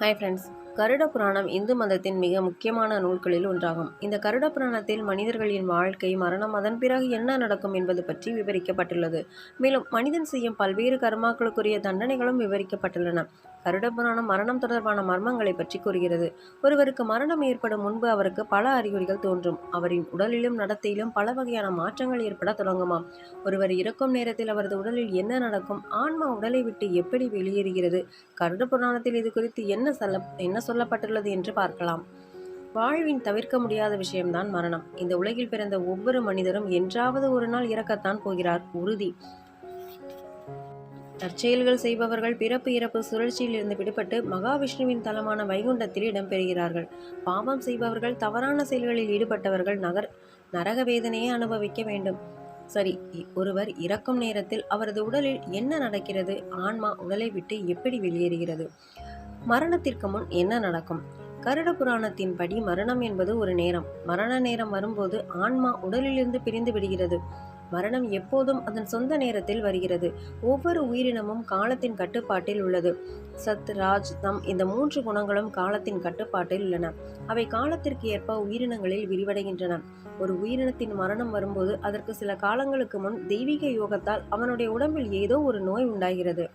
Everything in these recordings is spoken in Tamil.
ஹாய் ஃப்ரெண்ட்ஸ் கருட புராணம் இந்து மதத்தின் மிக முக்கியமான நூல்களில் ஒன்றாகும். இந்த கருட புராணத்தில் மனிதர்களின் வாழ்க்கை மரணம் அதன் பிறகு என்ன நடக்கும் என்பது பற்றி விவரிக்கப்பட்டுள்ளது. மேலும் மனிதன் செய்யும் பல்வேறு கர்மாக்களுக்குரிய தண்டனைகளும் விவரிக்கப்பட்டுள்ளன. கருட புராணம் மரணம் தொடர்பான மர்மங்களை பற்றி கூறுகிறது. ஒருவருக்கு மரணம் ஏற்படும் முன்பு அவருக்கு பல அறிகுறிகள் தோன்றும். அவரின் உடலிலும் நடத்தையிலும் பல வகையான மாற்றங்கள் ஏற்பட தொடங்குமாம். ஒருவர் இறக்கும் நேரத்தில் அவரது உடலில் என்ன நடக்கும் ஆன்மா உடலை விட்டு எப்படி வெளியேறுகிறது கருட புராணத்தில் இது குறித்து என்ன சொல்ல என்ன சொல்லப்பட்டுள்ளது என்று பார்க்கலாம். வாழ்வின் தவிர்க்க முடியாத விஷயம்தான் மரணம். இந்த உலகில் பிறந்த ஒவ்வொரு மனிதரும் என்றாவது ஒரு நாள் இறக்கத்தான் போகிறார். உறுதி. தற்செயல்கள் செய்பவர்கள் பிறப்பு இறப்பு சுழற்சியில் இருந்து விடுபட்டு மகாவிஷ்ணுவின் தலமான வைகுண்டத்தில் இடம்பெறுகிறார்கள். பாவம் செய்பவர்கள் தவறான செயல்களில் ஈடுபட்டவர்கள் நகர் நரக வேதனையை அனுபவிக்க வேண்டும். சரி இ- ஒருவர் இறக்கும் நேரத்தில் அவரது உடலில் என்ன நடக்கிறது? ஆன்மா உடலை விட்டு எப்படி வெளியேறுகிறது? மரணத்திற்கு முன் என்ன நடக்கும்? கருட புராணத்தின்படி மரணம் என்பது ஒரு நேரம். மரண நேரம் வரும்போது ஆன்மா உடலிலிருந்து பிரிந்து விடுகிறது. மரணம் எப்போதும் அதன் சொந்த நேரத்தில் வருகிறது. ஒவ்வொரு உயிரினமும் காலத்தின் கட்டுப்பாட்டில் உள்ளது. சத் ராஜ் தம் இந்த மூன்று குணங்களும் காலத்தின் கட்டுப்பாட்டில் உள்ளன. அவை காலத்திற்கு ஏற்ப உயிரினங்களில் விரிவடைகின்றன. ஒரு உயிரினத்தின் மரணம் வரும்போது அதற்கு சில காலங்களுக்கு முன் தெய்வீக யோகத்தால் அவனுடைய உடம்பில் ஏதோ ஒரு நோய் உண்டாகிறது.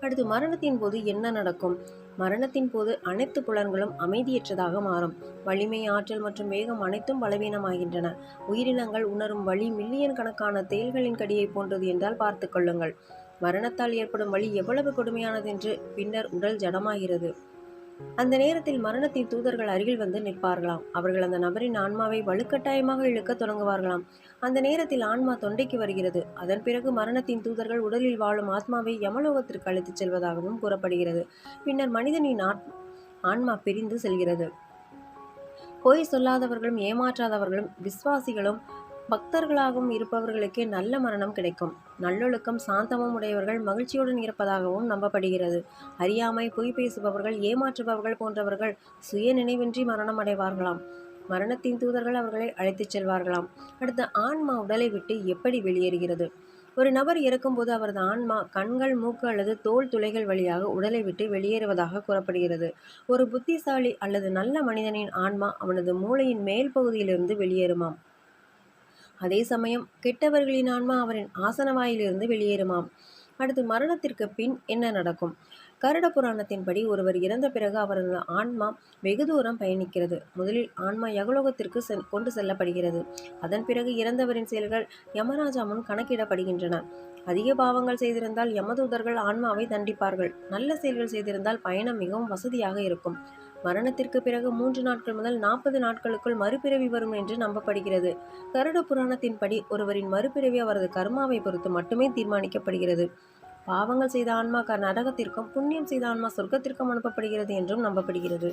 அடுத்து மரணத்தின் போது என்ன நடக்கும்? மரணத்தின் போது அனைத்து புலன்களும் அமைதியற்றதாக மாறும். வலிமை ஆற்றல் மற்றும் வேகம் அனைத்தும் பலவீனமாகின்றன. உயிரினங்கள் உணரும் வழி மில்லியன் கணக்கான தேள்களின் கடியை போன்றது என்றால் பார்த்து கொள்ளுங்கள். மரணத்தால் ஏற்படும் வழி எவ்வளவு கொடுமையானது என்று பின்னர் உடல் ஜடமாகிறது. அந்த நேரத்தில் மரணத்தின் தூதர்கள் அருகில் வந்து நிற்பார்களாம். அவர்கள் அந்த நபரின் ஆன்மாவை வலுக்கட்டாயமாக இழுக்க தொடங்குவார்களாம். அந்த நேரத்தில் ஆன்மா தொண்டைக்கு வருகிறது. அதன் பிறகு மரணத்தின் தூதர்கள் உடலில் வாழும் ஆத்மாவை யமலோகத்திற்கு அழைத்துச் செல்வதாகவும் கூறப்படுகிறது. பின்னர் மனிதனின் ஆத்- ஆன்மா பிரிந்து செல்கிறது. பொய் சொல்லாதவர்களும் ஏமாற்றாதவர்களும் விசுவாசிகளும் பக்தர்களாகவும் இருப்பவர்களுக்கே நல்ல மரணம் கிடைக்கும். நல்லொழுக்கம் சாந்தமும் உடையவர்கள் மகிழ்ச்சியுடன் இருப்பதாகவும் நம்பப்படுகிறது. அறியாமை பொய் பேசுபவர்கள் ஏமாற்றுபவர்கள் போன்றவர்கள் சுய நினைவின்றி மரணம் அடைவார்களாம். மரணத்தின் தூதர்கள் அவர்களை அழைத்துச் செல்வார்களாம். அடுத்த ஆன்மா உடலை விட்டு எப்படி வெளியேறுகிறது? ஒரு நபர் இறக்கும்போது அவரது ஆன்மா கண்கள் மூக்கு அல்லது தோல் துளைகள் வழியாக உடலை விட்டு வெளியேறுவதாக கூறப்படுகிறது. ஒரு புத்திசாலி அல்லது நல்ல மனிதனின் ஆன்மா அவனது மூளையின் மேல் பகுதியிலிருந்து வெளியேறுமாம். அதே சமயம் கெட்டவர்களின் ஆன்மா அவரின் ஆசனவாயிலிருந்து வெளியேறுமாம். அடுத்து மரணத்திற்கு பின் என்ன நடக்கும்? கருட புராணத்தின்படி ஒருவர் இறந்த பிறகு அவரது ஆன்மா வெகு தூரம் பயணிக்கிறது. முதலில் ஆன்மா யகலோகத்திற்கு கொண்டு செல்லப்படுகிறது. அதன் பிறகு இறந்தவரின் செயல்கள் யமராஜா முன் கணக்கிடப்படுகின்றன. அதிக பாவங்கள் செய்திருந்தால் யமதூதர்கள் ஆன்மாவை தண்டிப்பார்கள். நல்ல செயல்கள் செய்திருந்தால் பயணம் மிகவும் வசதியாக இருக்கும். மரணத்திற்கு பிறகு மூன்று நாட்கள் முதல் நாற்பது நாட்களுக்குள் மறுபிறவி வரும் என்று நம்பப்படுகிறது. கருட புராணத்தின்படி ஒருவரின் மறுபிறவி அவரது கர்மாவை பொறுத்து மட்டுமே தீர்மானிக்கப்படுகிறது. பாவங்கள் செய்த ஆன்மா நரகத்திற்கும் புண்ணியம் செய்த ஆன்மா சொர்க்கத்திற்கும் அனுப்பப்படுகிறது என்றும் நம்பப்படுகிறது.